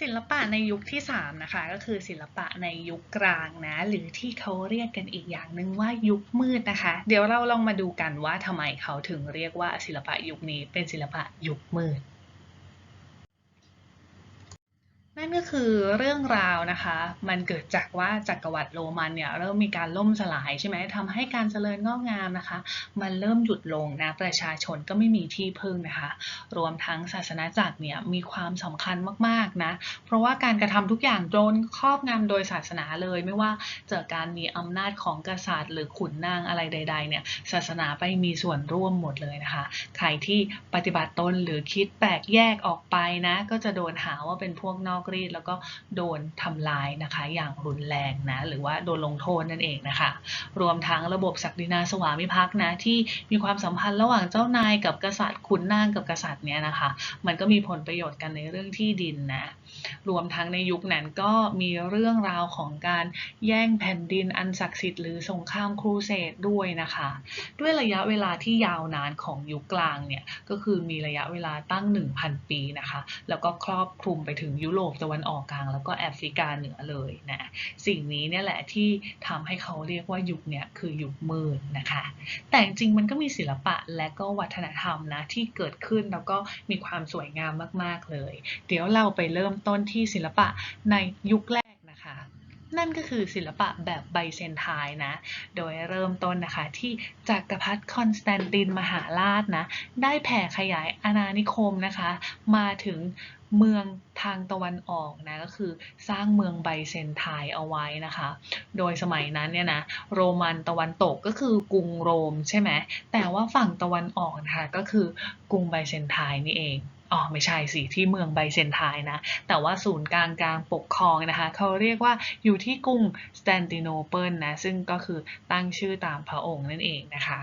ศิลปะในยุคที่ 3 นะคะ ก็คือศิลปะในยุคกลางนะ หรือที่เขาเรียกกันอีกอย่างหนึ่งว่ายุคมืดนะคะ เดี๋ยวเราลองมาดูกันว่าทำไมเขาถึงเรียกว่าศิลปะยุคนี้เป็นศิลปะยุคมืด นั่นก็คือเรื่องราวนะคะ มันเกิดจากว่าจักรวรรดิโรมันเนี่ยเริ่มมีการล่มสลายใช่ไหมทำให้การเจริญงอกงามนะคะ มันเริ่มหยุดลงนะประชาชนก็ไม่มีที่พึ่งนะคะ รวมทั้งศาสนาจักรเนี่ยมีความสำคัญมากๆนะ เพราะว่าการกระทำทุกอย่างโดนครอบงำโดยศาสนาเลย ไม่ว่าจะการมีอำนาจของกษัตริย์ หรือขุนนางอะไรใด ๆ เนี่ยศาสนาไปมีส่วนร่วมหมดเลยนะคะ ใครที่ปฏิบัติตนหรือคิดแปลกแยกออกไปนะ ก็จะโดนหาว่าเป็นพวกนอกรีด แล้วก็โดนทำลายนะคะ อย่างรุนแรงนะหรือว่าโดนลงโทษนั่นเองนะคะ รวมทั้งระบบศักดินาสวามิภักดิ์นะที่มีความสัมพันธ์ระหว่างเจ้านายกับกษัตริย์ขุนนางกับกษัตริย์เนี่ยนะคะ มันก็มีผลประโยชน์กันในเรื่องที่ดินนะรวมทั้งในยุคนั้นก็มีเรื่องราวของการแย่งแผ่นดินอันศักดิ์สิทธิ์หรือสงครามครูเสดด้วยนะคะ ด้วยระยะเวลาที่ยาวนานของยุคกลางเนี่ยก็คือมีระยะเวลาตั้ง 1,000 ปีนะคะ แล้วก็ครอบคลุมไปถึงยุโรปตะวันออกกลางแล้วก็แอฟริกาเหนือเลยนะสิ่งนี้เนี่ยแหละที่ทำให้เขาเรียกว่ายุคเนี่ยคือยุคมืดนะคะ แต่จริงมันก็มีศิลปะและก็วัฒนธรรมนะที่เกิดขึ้นแล้วก็มีความสวยงามมาก ๆเลย เดี๋ยวเราไปเริ่มต้นที่ศิลปะในยุคแรกนะคะนั่นก็คือศิลปะแบบไบเซนไทน์นะ โดยเริ่มต้นนะคะที่จักรพรรดิคอนสแตนตินมหาราชนะ ได้แผ่ขยายอาณานิคมนะคะ มาถึง เมืองทางตะวันออกนะก็คือสร้างเมืองไบเซนไทน์เอาไว้นะคะ โดยสมัยนั้นเนี่ยนะโรมันตะวันตกก็คือกรุงโรมใช่ไหมแต่ว่าฝั่งตะวันออกนะคะก็คือกรุงไบเซนไทน์นี่เองอ๋อไม่ใช่สิที่เมืองไบเซนไทน์นะแต่ว่าศูนย์กลางการปกครองนะคะเขาเรียกว่าอยู่ที่กรุงสแตนติโนเปิลนะซึ่งก็คือตั้งชื่อตามพระองค์นั่นเองนะคะ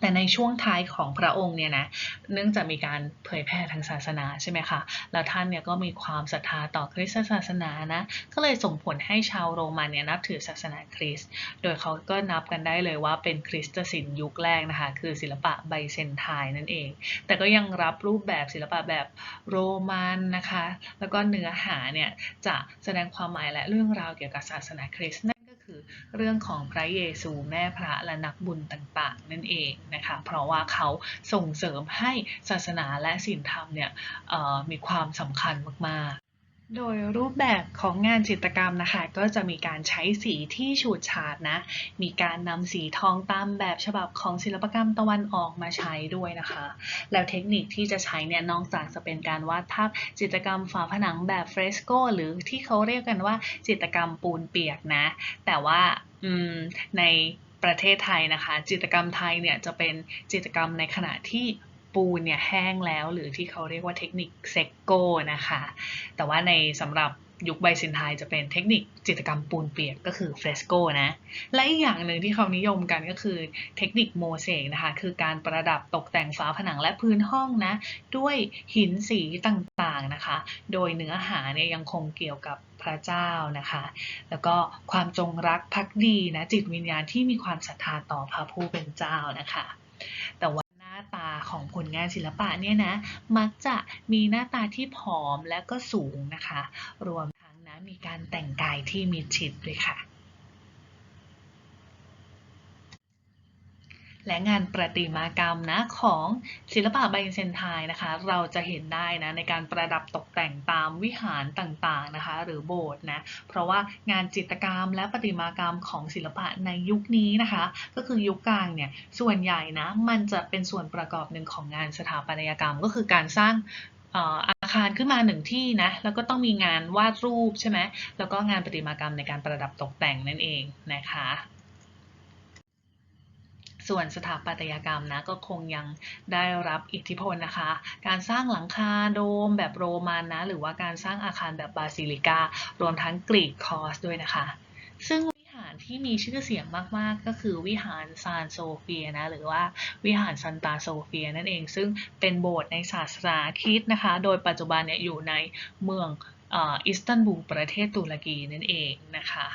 แต่ในช่วงท้ายของพระองค์เนี่ยนะเนื่องจากมีการเผยแพร่ทางศาสนาใช่ไหมคะแล้วท่านเนี่ยก็มีความศรัทธาต่อคริสตศาสนานะก็เลยส่งผลให้ชาวโรมันเนี่ยนับถือศาสนาคริสต์โดยเขาก็นับกันได้เลยว่าเป็นคริสตศิลป์ยุคแรกนะคะคือศิลปะไบเซนไทน์นั่นเอง แต่ก็ยังรับรูปแบบศิลปะแบบโรมันนะคะ แล้วก็เนื้อหาเนี่ยจะแสดงความหมายและเรื่องราวเกี่ยวกับศาสนาคริสต์ เรื่องของพระเยซูแม่พระและนักบุญต่างๆ นั่นเองนะคะเพราะว่าเขาส่งเสริมให้ศาสนาและศีลธรรมเนี่ยมีความสำคัญมากๆ โดยรูปแบบของงานจิตรกรรมนะคะ ก็จะมีการใช้สีที่ฉูดฉาดนะ มีการนำสีทองตามแบบฉบับของศิลปกรรมตะวันออกมาใช้ด้วยนะคะ แล้วเทคนิคที่จะใช้เนี่ยนอกจากจะเป็นการวาดภาพจิตรกรรมฝาผนังแบบเฟรสโกหรือที่เขาเรียกกันว่าจิตรกรรมปูนเปียกนะ แต่ว่าในประเทศไทยนะคะ จิตรกรรมไทยเนี่ยจะเป็นจิตรกรรมในขณะที่ ปูนเนี่ยแห้งแล้ว หรือที่เขาเรียกว่าเทคนิคเซกโกนะคะ แต่ว่าในสำหรับยุคไบเซนไทน์จะเป็นเทคนิคจิตรกรรมปูนเปียกก็คือเฟรสโกนะ และอีกอย่างหนึ่งที่เขานิยมกันก็คือเทคนิคโมเสกนะคะ คือการประดับตกแต่งฝาผนังและพื้นห้องนะ ด้วยหินสีต่างๆนะคะ โดยเนื้อหาเนี่ยยังคงเกี่ยวกับพระเจ้านะคะ แล้วก็ความจงรักภักดีนะจิตวิญญาณที่มีความศรัทธาต่อพระผู้เป็นเจ้านะคะ แต่ว่า ของผลงานศิลปะเนี่ยนะ มักจะมีหน้าตาที่ผอมและก็สูงนะคะ รวมทั้งนะมีการแต่งกายที่มิดชิดด้วยค่ะ และงานประติมากรรมนะของศิลปะไบเซนไทน์นะคะ เราจะเห็นได้นะในการประดับตกแต่งตามวิหารต่างๆนะคะ หรือโบสถ์นะเพราะว่างานจิตรกรรมและประติมากรรมของศิลปะในยุคนี้นะคะ ก็คือยุคกลางเนี่ยส่วนใหญ่นะมันจะเป็นส่วนประกอบหนึ่งของงานสถาปัตยกรรม ก็คือการสร้างอาคารขึ้นมาหนึ่งที่นะแล้วก็ต้องมีงานวาดรูปใช่ไหมแล้วก็งานประติมากรรมในการประดับตกแต่งนั่นเองนะคะ ส่วนสถาปัตยกรรมนะก็คงยังได้รับอิทธิพลนะคะ การสร้างหลังคาโดมแบบโรมันนะ หรือว่าการสร้างอาคารแบบบาซิลิกา รวมทั้งกรีกคอสด้วยนะคะ ซึ่งวิหารที่มีชื่อเสียงมาก ๆ ก็คือวิหารซานโซเฟียนะ หรือว่าวิหารซันตาโซเฟียนั่นเอง ซึ่งเป็นโบสถ์ในศาสนาคริสต์นะคะ โดยปัจจุบันเนี่ยอยู่ในเมืองอิสตันบูลประเทศตุรกีนั่นเองนะคะ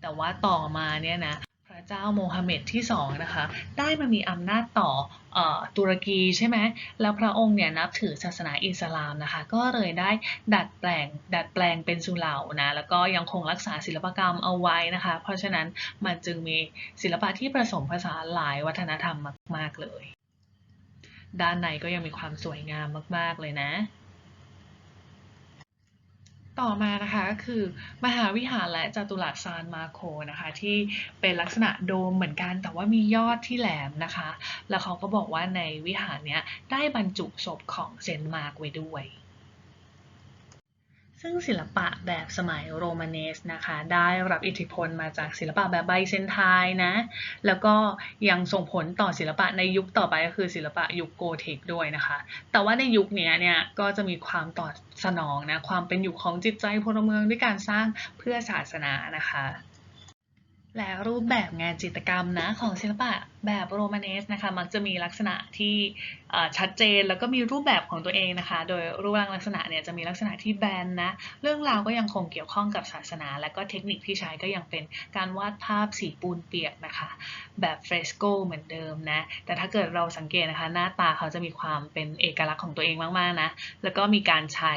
แต่ว่าต่อมาเนี่ยนะ เจ้าโมฮัมเหม็ดที่สองนะคะได้มามีอำนาจต่อออตุรกีใช่ไหมแล้วพระองค์เนี่ยนับถือศาสนาอิสลามนะคะก็เลยได้ดัดแปลงดัดแปลงเป็นสุเหร่านะแล้วก็ยังคงรักษาศิลปกรรมเอาไว้นะคะ เพราะฉะนั้นมันจึงมีศิลปะที่ผสมผสานหลายวัฒนธรรมมาก ๆเลย ด้านในก็ยังมีความสวยงามมาก ๆเลยนะ ต่อมานะคะก็คือมหาวิหารและจัตุรัสซานมาโคนะคะที่เป็นลักษณะโดมเหมือนกัน แต่ว่ามียอดที่แหลมนะคะ แล้วเขาก็บอกว่าในวิหารเนี้ยได้บรรจุศพของเซนต์มาร์กไว้ด้วย ซึ่งศิลปะแบบสมัยโรมาเนสนะคะ ได้รับอิทธิพลมาจากศิลปะแบบไบเซนไทน์นะ แล้วก็ยังส่งผลต่อศิลปะในยุคต่อไปก็คือศิลปะยุคโกธิกด้วยนะคะ แต่ว่าในยุคนี้เนี่ยก็จะมีความตอบสนองนะความเป็นอยู่ของจิตใจพลเมืองด้วยการสร้างเพื่อศาสนานะคะ และรูปแบบงานจิตรกรรมนะของศิลปะแบบโรมาเนสนะคะมักจะมีลักษณะที่ชัดเจนแล้วก็มีรูปแบบของตัวเองนะคะ โดยรูปร่างลักษณะเนี่ยจะมีลักษณะที่แบนนะเรื่องราวก็ยังคงเกี่ยวข้องกับศาสนา และก็เทคนิคที่ใช้ก็ยังเป็นการวาดภาพสีปูนเปียกนะคะ แบบเฟรสโกเหมือนเดิมนะแต่ถ้าเกิดเราสังเกตนะคะ หน้าตาเขาจะมีความเป็นเอกลักษณ์ของตัวเองมากๆนะแล้วก็มีการใช้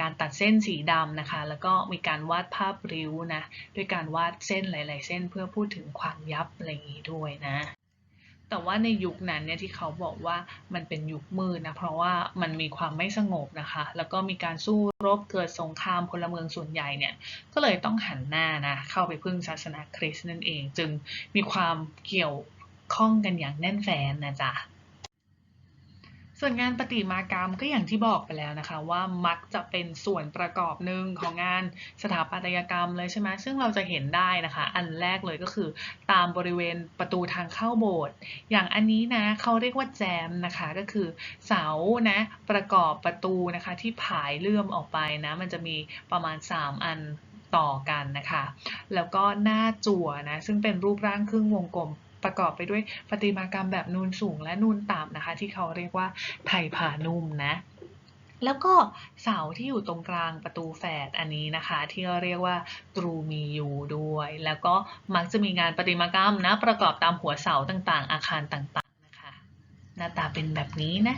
การตัดเส้นสีดำนะคะ แล้วก็มีการวาดภาพริ้วนะด้วยการวาดเส้นหลาย ๆ เส้นเพื่อพูดถึงความยับอะไรอย่างนี้ด้วยนะ แต่ว่าในยุคนั้นเนี่ยที่เขาบอกว่ามันเป็นยุคมืดนะเพราะว่ามันมีความไม่สงบนะคะ แล้วก็มีการสู้รบเกิดสงครามพลเมืองส่วนใหญ่เนี่ยก็เลยต้องหันหน้านะเข้าไปพึ่งศาสนาคริสต์นั่นเอง จึงมีความเกี่ยวข้องกันอย่างแน่นแฟนนะจ๊ะ ส่วนงานประติมากรรมก็อย่างที่บอกไปแล้วนะคะ ว่ามักจะเป็นส่วนประกอบหนึ่งของงานสถาปัตยกรรมเลยใช่ไหมซึ่งเราจะเห็นได้นะคะ อันแรกเลยก็คือ ตามบริเวณประตูทางเข้าโบสถ์อย่างอันนี้นะเขาเรียกว่าแจมนะคะ ก็คือเสานะประกอบประตูนะคะที่ผายเลื่อมออกไปนะ มันจะมีประมาณ 3 อันต่อกันนะคะ แล้วก็หน้าจั่วนะซึ่งเป็นรูปร่างครึ่งวงกลม ประกอบไปด้วยประติมากรรมแบบนูนสูงและนูนต่ำนะคะ ที่เขาเรียกว่าไทยผานุ่มนะแล้วก็เสาที่อยู่ตรงกลางประตูแฝดอันนี้นะคะ ที่เรียกว่าตรูมียูด้วย แล้วก็มักจะมีงานประติมากรรมนะประกอบตามหัวเสาต่างๆ อาคารต่างๆนะคะ หน้าตาเป็นแบบนี้นะ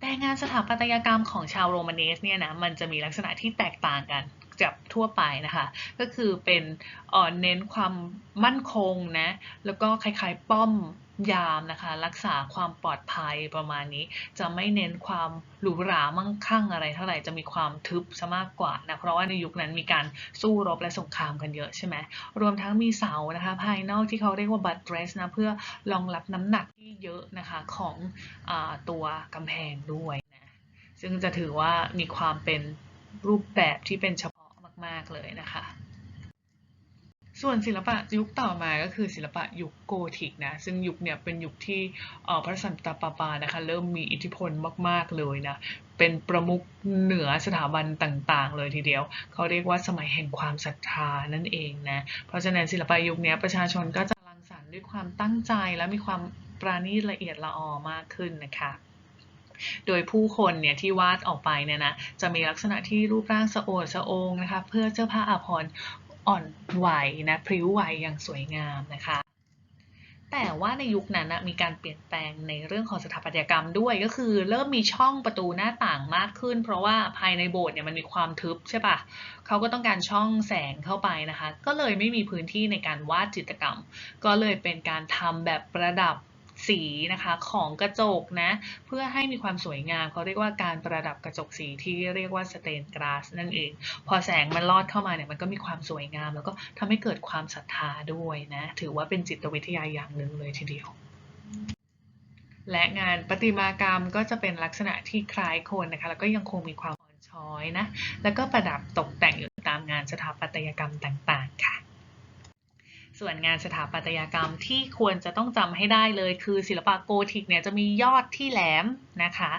แต่งานสถาปัตยกรรมของชาวโรมาเนสเนี่ยนะมันจะมีลักษณะที่แตกต่างกัน จากทั่วไปนะคะ ก็คือเป็นเเน้นความมั่นคงนะ แล้วก็คล้ายๆป้อมยามนะคะ รักษาความปลอดภัยประมาณนี้ จะไม่เน้นความหรูหรามั่งคั่งอะไรเท่าไหร่จะมีความทึบซะมากกว่านะเพราะว่าในยุคนั้นมีการสู้รบและสงครามกันเยอะใช่ไหมรวมทั้งมีเสานะคะภายนอกที่เขาเรียกว่าบัตเ e สนะเพื่อรองรับน้ำหนักที่เยอะนะคะของอตัวกำแพงด้วยนะซึ่งจะถือว่ามีความเป็นรูปแบบที่เป็นเฉ มาก ๆ เลยนะคะ ส่วนศิลปะยุคต่อมาก็คือศิลปะยุคโกธิกนะ ซึ่งยุคเนี่ยเป็นยุคที่พระสันตะปาปานะคะเริ่มมีอิทธิพลมาก ๆ เลยนะ เป็นประมุขเหนือสถาบันต่างๆ เลยทีเดียว เขาเรียกว่าสมัยแห่งความศรัทธานั่นเองนะ เพราะฉะนั้นศิลปะยุคนี้ประชาชนก็จะรังสรรค์ด้วยความตั้งใจและมีความปราณีตละเอียดละออมากขึ้นนะคะ โดยผู้คนเนี่ยที่วาดออกไปเนี่ยนะจะมีลักษณะที่รูปร่างสะโอดสะโองนะคะเพื่อเสื้อผ้าอาภรณ์อ่อนไหวนะพริ้วไหวอย่างสวยงามนะคะแต่ว่าในยุคนั้นนะมีการเปลี่ยนแปลงในเรื่องของสถาปัตยกรรมด้วยก็คือ เริ่มมีช่องประตูหน้าต่างมากขึ้น เพราะว่าภายในโบสถ์เนี่ยมันมีความทึบใช่ปะเขาก็ต้องการช่องแสงเข้าไปนะคะ ก็เลยไม่มีพื้นที่ในการวาดจิตรกรรม ก็เลยเป็นการทำแบบประดับ สีนะคะของกระจกนะเพื่อให้มีความสวยงามเขาเรียกว่าการประดับกระจกสีที่เรียกว่าสเตนกราสนั่นเอง พอแสงมันลอดเข้ามาเนี่ยมันก็มีความสวยงาม แล้วก็ทำให้เกิดความศรัทธาด้วยนะถือว่าเป็นจิตวิทยาอย่างหนึ่งเลยทีเดียวและงานประติมากรรมก็จะเป็นลักษณะที่คล้ายคนนะคะ แล้วก็ยังคงมีความอ่อนช้อยนะ แล้วก็ประดับตกแต่งอยู่ตามงานสถาปัตยกรรมต่างๆค่ะ ส่วนงานสถาปัตยกรรมที่ควรจะต้องจำให้ได้เลย คือศิลปะโกธิกเนี่ยจะมียอดที่แหลม นะคะ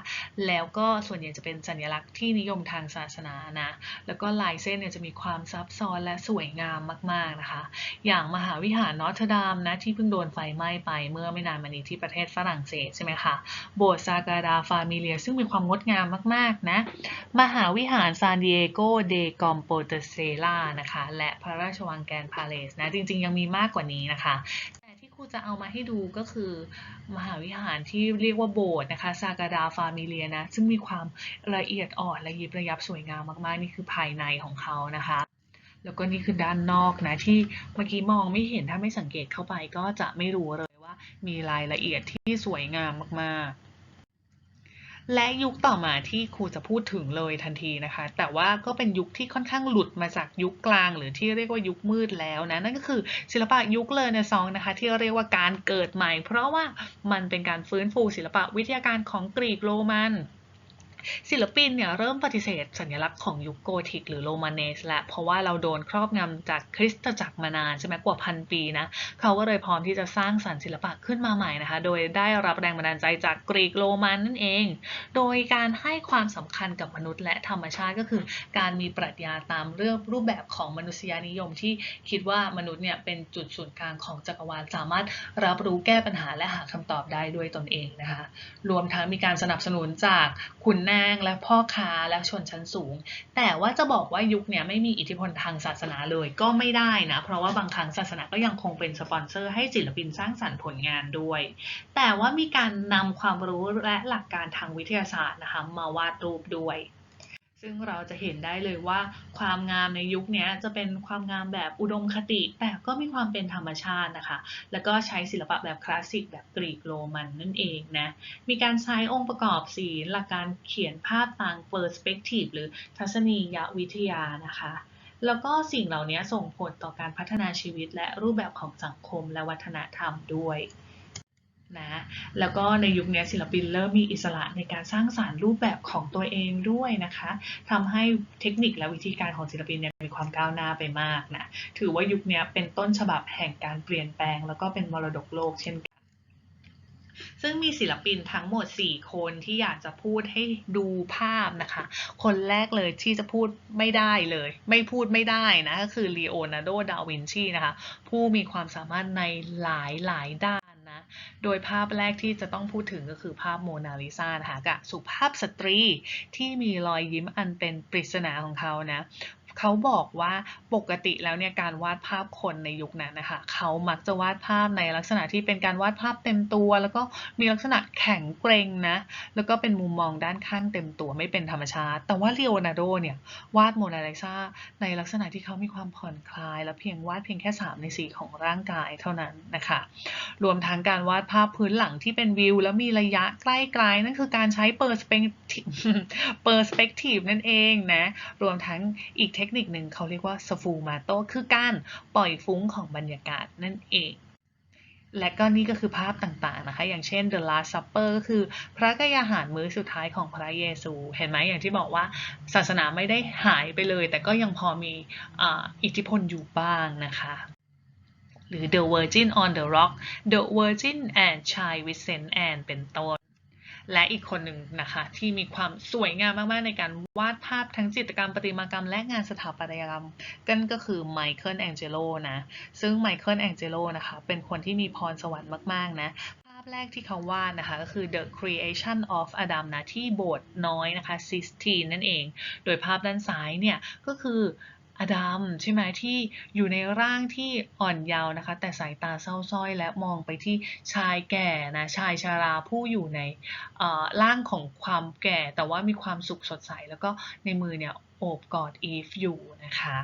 แล้วก็ส่วนใหญ่จะเป็นสัญลักษณ์ที่นิยมทางศาสนานะ แล้วก็ลายเส้นเนี่ยจะมีความซับซ้อนและสวยงามมากๆนะคะ อย่างมหาวิหารนอตเทดามนะที่เพิ่งโดนไฟไหม้ไปเมื่อไม่นานมานี้ที่ประเทศฝรั่งเศสใช่ไหมคะโบสถ์ซากราดาฟามิเลีย ซึ่งมีความงดงามมากๆนะมหาวิหารซานดิเอโกเดกอมโปเตเซลานะคะและพระราชวังแกรนพาเลสนะจริงๆ ยังมีมากกว่านี้นะคะ รูจะเอามาให้ดูก็คือ มหาวิหารที่เรียกว่าโบสถ์นะคะซากราดาฟามิเลียนะ ซึ่งมีความละเอียดอ่อนละยิบระยับสวยงามมากๆ นี่คือภายในของเขานะคะ แล้วก็นี่คือด้านนอกนะ ที่เมื่อกี้มองไม่เห็นถ้าไม่สังเกตเข้าไปก็จะไม่รู้เลยว่ามีรายละเอียดที่สวยงามมากๆ และยุคต่อมาที่ครูจะพูดถึงเลยทันทีนะคะ แต่ว่าก็เป็นยุคที่ค่อนข้างหลุดมาจากยุคกลาง หรือที่เรียกว่ายุคมืดแล้วนะนั่นก็คือศิลปะยุคเลอเนซองนะคะ ที่เรียกว่าการเกิดใหม่ เพราะว่ามันเป็นการฟื้นฟูศิลปะวิทยาการของกรีกโรมัน ศิลปินเนี่ยเริ่มปฏิเสธสัญลักษณ์ของยุคโกธิกหรือโรมาเนสและเพราะว่าเราโดนครอบงำจากคริสตจักรมานานใช่ไหมกว่าพันปีนะเขาก็เลยพร้อมที่จะสร้างสรรค์ศิลปะขึ้นมาใหม่นะคะ โดยได้รับแรงบันดาลใจจากกรีกโรมันนั่นเอง โดยการให้ความสำคัญกับมนุษย์และธรรมชาติก็คือ การมีปรัชญาตามเรื่องรูปแบบของมนุษยนิยมที่คิดว่ามนุษย์เนี่ยเป็นจุดศูนย์กลางของจักรวาลสามารถรับรู้แก้ปัญหาและหาคำตอบได้ด้วยตนเองนะคะ รวมทั้งมีการสนับสนุนจากขุนนางและพ่อค้าและชนชั้นสูง แต่ว่าจะบอกว่ายุคเนี้ยไม่มีอิทธิพลทางศาสนาเลยก็ไม่ได้นะ เพราะว่าบางครั้งศาสนาก็ยังคงเป็นสปอนเซอร์ให้ศิลปินสร้างสรรค์ผลงานด้วย แต่ว่ามีการนำความรู้และหลักการทางวิทยาศาสตร์นะคะมาวาดรูปด้วย ซึ่งเราจะเห็นได้เลยว่าความงามในยุคนี้จะเป็นความงามแบบอุดมคติ แต่ก็มีความเป็นธรรมชาตินะคะ แล้วก็ใช้ศิลปะแบบคลาสสิกแบบกรีกโรมันนั่นเองนะ มีการใช้องค์ประกอบสีหลักการเขียนภาพทางเปอร์สเปกทีฟหรือทัศนียวิทยานะคะแล้วก็สิ่งเหล่านี้ส่งผลต่อการพัฒนาชีวิตและรูปแบบของสังคมและวัฒนธรรมด้วย นะแล้วก็ในยุคนี้ศิลปินเริ่มมีอิสระในการสร้างสารรค์รูปแบบของตัวเองด้วยนะคะทำให้เทคนิคและวิธีการของศิลปินเนี่ยมีความก้าวหน้าไปมากนะถือว่ายุคนี้เป็นต้นฉบับแห่งการเปลี่ยนแปลง แล้วก็เป็นมรดกโลกเช่นกันซึ่งมีศิลปินทั้งหมด 4 คนที่อยากจะพูดให้ดูภาพนะคะ คนแรกเลยที่จะพูดไม่ได้เลย ไม่พูดไม่ได้นะ ก็คือลีโอนาร์โด ดาวินชีนะคะ ผู้มีความสามารถในหลายหลายด้าน โดยภาพแรกที่จะต้องพูดถึงก็คือภาพโมนาลิซานะคะกับสุภาพสตรีที่มีรอยยิ้มอันเป็นปริศนาของเขานะ เขาบอกว่าปกติแล้วเนี่ยการวาดภาพคนในยุคนั้นนะคะเขามักจะวาดภาพในลักษณะที่เป็นการวาดภาพเต็มตัว แล้วก็มีลักษณะแข็งเกรงนะ แล้วก็เป็นมุมมองด้านข้างเต็มตัวไม่เป็นธรรมชาติ แต่ว่าลีโอนาร์โดเนี่ยวาดโมนาลิซาในลักษณะที่เขามีความผ่อนคลาย และเพียงวาดเพียงแค่ 3 ใน 4 ของร่างกายเท่านั้นนะคะ รวมทั้งการวาดภาพพื้นหลังที่เป็นวิว แล้วมีระยะใกล้ไกลนั่นคือการใช้เปอร์สเปกทีฟเปอร์สเปกทีฟนั่นเองนะ รวมทั้งอีกเทคคนิคหนึ่งเขาเรียกว่าสฟูมาโตคือการปล่อยฟุ้งของบรรยากาศนั่นเอง และก็นี่ก็คือภาพต่างๆนะคะ อย่างเช่น The Last Supper ก็คือพระกายาหารมื้อสุดท้ายของพระเยซู เห็นไหมอย่างที่บอกว่าศาสนาไม่ได้หายไปเลย แต่ก็ยังพอมีออิทธิพลอยู่บ้างนะคะหรือ The Virgin on the Rock The Virgin and Child with Saint Anne เป็นต้น และอีกคนหนึ่งนะคะ ที่มีความสวยงามมากๆ ในการวาดภาพทั้งจิตรกรรมประติมากรรม และงานสถาปัตยกรรมกันก็คือไมเคิลแองเจโลนะ ซึ่งไมเคิลแองเจโลนะคะ เป็นคนที่มีพรสวรรค์มากๆ นะภาพแรกที่เขาวาดนะคะก็คือ The Creation of Adam นะที่โบสถ์น้อยนะคะ Sistine นั่นเอง โดยภาพด้านซ้ายเนี่ยก็คือ อดัมใช่ไหมที่อยู่ในร่างที่อ่อนเยาว์นะคะ แต่สายตาเศร้าส้อยและมองไปที่ชายแก่นะชายชาราผู้อยู่ในร่างของความแก่แต่ว่ามีความสุขสดใส แล้วก็ในมือเนี่ยโอบกอดอีฟอยู่นะคะ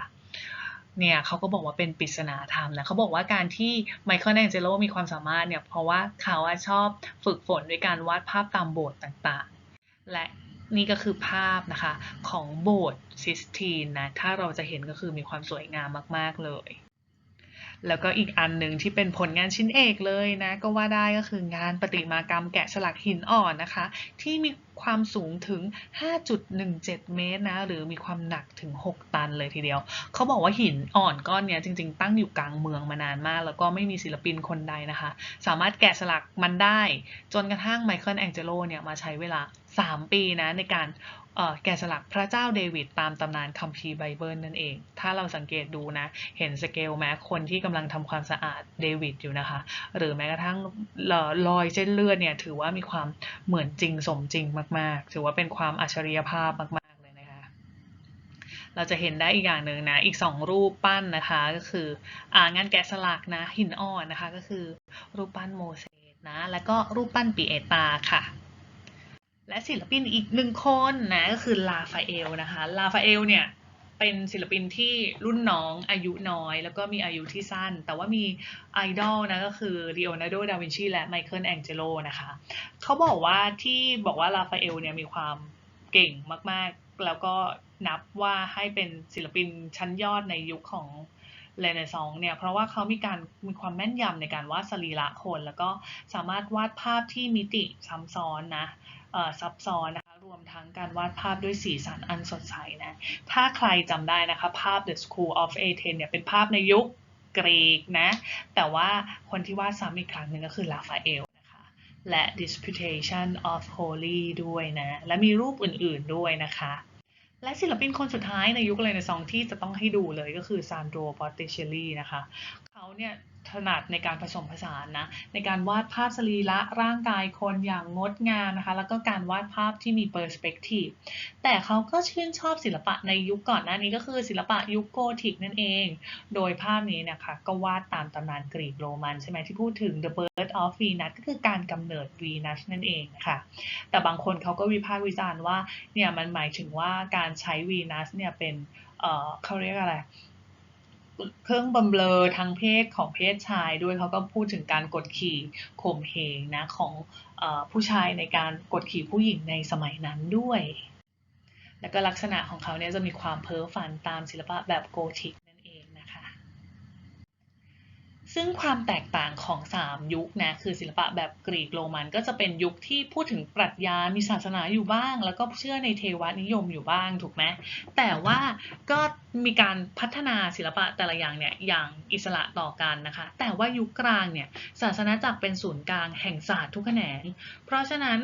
เนี่ยเขาก็บอกว่าเป็นปริศนาธรรมนะเขาบอกว่าการที่ไมเคิลแองเจโลมีความสามารถเนี่ยเพราะว่าเขาชอบฝึกฝนด้วยการวาดภาพตามโบสถ์ต่างๆ และ นี่ก็คือภาพนะคะของโบสถ์ซิสตีนนะ ถ้าเราจะเห็นก็คือมีความสวยงามมาก ๆ เลย แล้วก็อีกอันหนึ่งที่เป็นผลงานชิ้นเอกเลยนะ ก็ว่าได้ก็คืองานประติมากรรมแกะสลักหินอ่อนนะคะ ที่มีความสูงถึง 5.17 เมตรนะ หรือมีความหนักถึง 6 ตันเลยทีเดียว เขาบอกว่าหินอ่อนก้อนเนี้ยจริง ๆ ตั้งอยู่กลางเมืองมานานมาก แล้วก็ไม่มีศิลปินคนใดนะคะ สามารถแกะสลักมันได้ จนกระทั่งไมเคิลแองเจโลเนี่ยมาใช้เวลา 3 ปีนะในการ แกะสลักพระเจ้าเดวิดตามตำนานคัมภีร์ไบเบิลนั่นเอง ถ้าเราสังเกตดูนะ เห็นสเกลแม้คนที่กำลังทำความสะอาดเดวิดอยู่นะคะ หรือแม้กระทั่งเอ่อรอยเส้นเลือดเนี่ยถือว่ามีความเหมือนจริงสมจริงมาก ๆ ถือว่าเป็นความอัจฉริยภาพมาก ๆ เลยนะคะ เราจะเห็นได้อีกอย่างหนึ่งนะ อีก 2 รูปปั้นนะคะก็คืออ่างานแกะสลักนะหินอ่อนนะคะก็คือรูปปั้นโมเสสนะ แล้วก็รูปปั้นปีเอตาค่ะ และศิลปินอีกหนึ่งคนนะก็คือลาฟาเอลนะคะลาฟาเอลเนี่ยเป็นศิลปินที่รุ่นน้องอายุน้อย แล้วก็มีอายุที่สั้น แต่ว่ามีไอดอลนะก็คือลีโอนาร์โด ดาวินชี และไมเคิลแองเจโลนะคะเขาบอกว่าที่บอกว่าลาฟาเอลเนี่ยมีความเก่งมากๆ แล้วก็นับว่าให้เป็นศิลปินชั้นยอดในยุคของ เรเนซองเนี่ยเพราะว่าเขามีการมีความแม่นยำในการวาดสรีระคน แล้วก็สามารถวาดภาพที่มิติซ้ำซ้อนนะซับซ้อนนะคะรวมทั้งการวาดภาพด้วยสีสันอันสดใสนะถ้าใครจำได้นะคะภาพ The School of Athens เนี่ยเป็นภาพในยุคกรีกนะแต่ว่าคนที่วาดซ้ำอีกครั้งหนึ่งก็คือลาฟาเอลนะคะและ Disputation of Holy ด้วยนะ และมีรูปอื่นๆด้วยนะคะ และศิลปินคนสุดท้ายในยุคเลยในซองที่จะต้องให้ดูเลยก็คือซานโดรปอตติเชลลี่นะคะ เขาเนี่ย ถนัดในการผสมผสานนะในการวาดภาพสรีระร่างกายคนอย่างงดงามนะคะ แล้วก็การวาดภาพที่มีเปอร์สเปกทีฟแต่เขาก็ชื่นชอบศิลปะในยุคก่อนหน้านี้ก็คือศิลปะยุคโกธิกนั่นเอง โดยภาพนี้นะคะก็วาดตามตำนานกรีกโรมันใช่ไหมที่พูดถึง the birth of Venus ก็คือการกำเนิดวีนัสนั่นเองนะคะแต่บางคนเขาก็วิพากษ์วิจารณ์ว่าเนี่ยมันหมายถึงว่าการใช้วีนัสเนี่ยเป็นเอ่อเขาเรียกอะไร เครื่องบำเรอทางเพศของเพศชายด้วยเขาก็พูดถึงการกดขี่ข่มเหงนะของออผู้ชายในการกดขี่ผู้หญิงในสมัยนั้นด้วย แล้วก็ลักษณะของเขาเนี่ยจะมีความเพ้อฝันตามศิลปะแบบโกธิกนั่นเองนะคะซึ่งความแตกต่างของ 3 ยุคนะคือศิลปะแบบกรีกโรมันก็จะเป็นยุคที่พูดถึงปรัชญา มีศาสนาอยู่บ้าง แล้วก็เชื่อในเทวนิยมอยู่บ้างถูกไหมแต่ว่าก็ มีการพัฒนาศิลปะแต่ละอย่างเนี่ยอย่างอิสระต่อกันนะคะ แต่ว่ายุคกลางเนี่ยศาสนาจักรเป็นศูนย์กลางแห่งศาสตร์ทุกแขนง เพราะฉะนั้น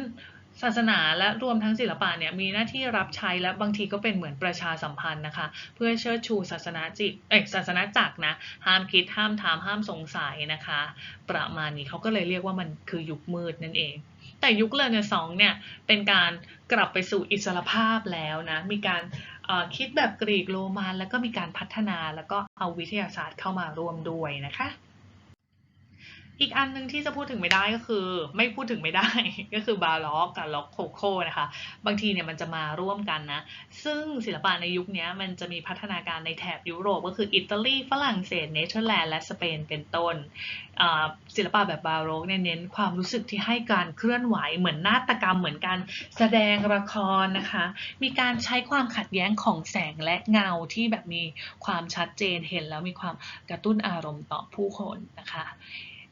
ศาสนาและรวมทั้งศิลปะเนี่ยมีหน้าที่รับใช้และบางทีก็เป็นเหมือนประชาสัมพันธ์นะคะ เพื่อเชิดชูศาสนาจิตเอกศาสนาจักรนะห้ามคิดห้ามถามห้ามสงสัยนะคะ ประมาณนี้เขาก็เลยเรียกว่ามันคือยุคมืดนั่นเอง แต่ยุคเรเนซองส์เนี่ยเป็นการกลับไปสู่อิสรภาพแล้วนะมีการ คิดแบบกรีกโรมันแล้วก็มีการพัฒนาแล้วก็เอาวิทยาศาสตร์เข้ามาร่วมด้วยนะคะ อีกอันหนึ่งที่จะพูดถึงไม่ได้ก็คือ ไม่พูดถึงไม่ได้ ก็คือบาล็อกกับล็อกโคโค่นะคะ บางทีเนี่ยมันจะมาร่วมกันนะ ซึ่งศิลปะในยุคนี้มันจะมีพัฒนาการในแถบยุโรป ก็คืออิตาลีฝรั่งเศสเนเธอร์แลนด์และสเปนเป็นต้น ศิลปะแบบบาโรกเนี่ยเน้นความรู้สึกที่ให้การเคลื่อนไหวเหมือนนาฏกรรมเหมือนการแสดงละครนะคะ มีการใช้ความขัดแย้งของแสงและเงาที่แบบมีความชัดเจนเห็นแล้วมีความกระตุ้นอารมณ์ต่อผู้คนนะคะ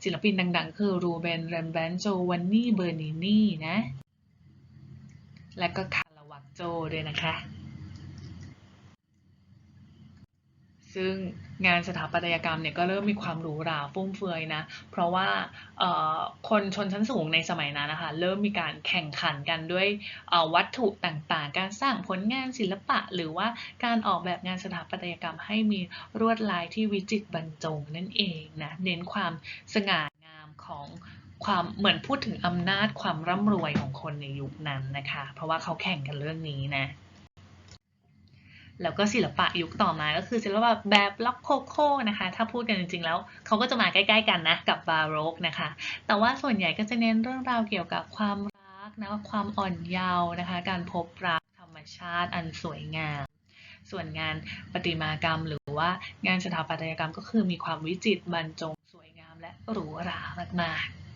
ศิลปินดังๆ คือรูเบนเรมแบนโจวันนี่เบอร์นินีนะ และก็คาราวักโจด้วยนะคะ ซึ่งงานสถาปัตยกรรมเนี่ยก็เริ่มมีความหรูหราฟุ่มเฟือยนะ เพราะว่าคนชนชั้นสูงในสมัยนั้นนะคะเริ่มมีการแข่งขันกันด้วยวัตถุต่างๆ การสร้างผลงานศิลปะ หรือว่าการออกแบบงานสถาปัตยกรรมให้มีลวดลายที่วิจิตรบรรจงนั่นเองนะเน้นความสง่างามของความเหมือนพูดถึงอำนาจความร่ำรวยของคนในยุคนั้นนะคะ เพราะว่าเขาแข่งกันเรื่องนี้นะ แล้วก็ศิลปะยุคต่อมาก็คือศิลปะแบบล็อกโคโค่นะคะ ถ้าพูดกันจริงๆแล้วเขาก็จะมาใกล้ๆกันนะกับบาโรกนะคะ แต่ว่าส่วนใหญ่ก็จะเน้นเรื่องราวเกี่ยวกับความรักนะความอ่อนเยาว์นะคะ การพบรักธรรมชาติอันสวยงาม ส่วนงานประติมากรรมหรือว่างานสถาปัตยกรรมก็คือมีความวิจิตรบรรจงสวยงามและหรูหรามากๆ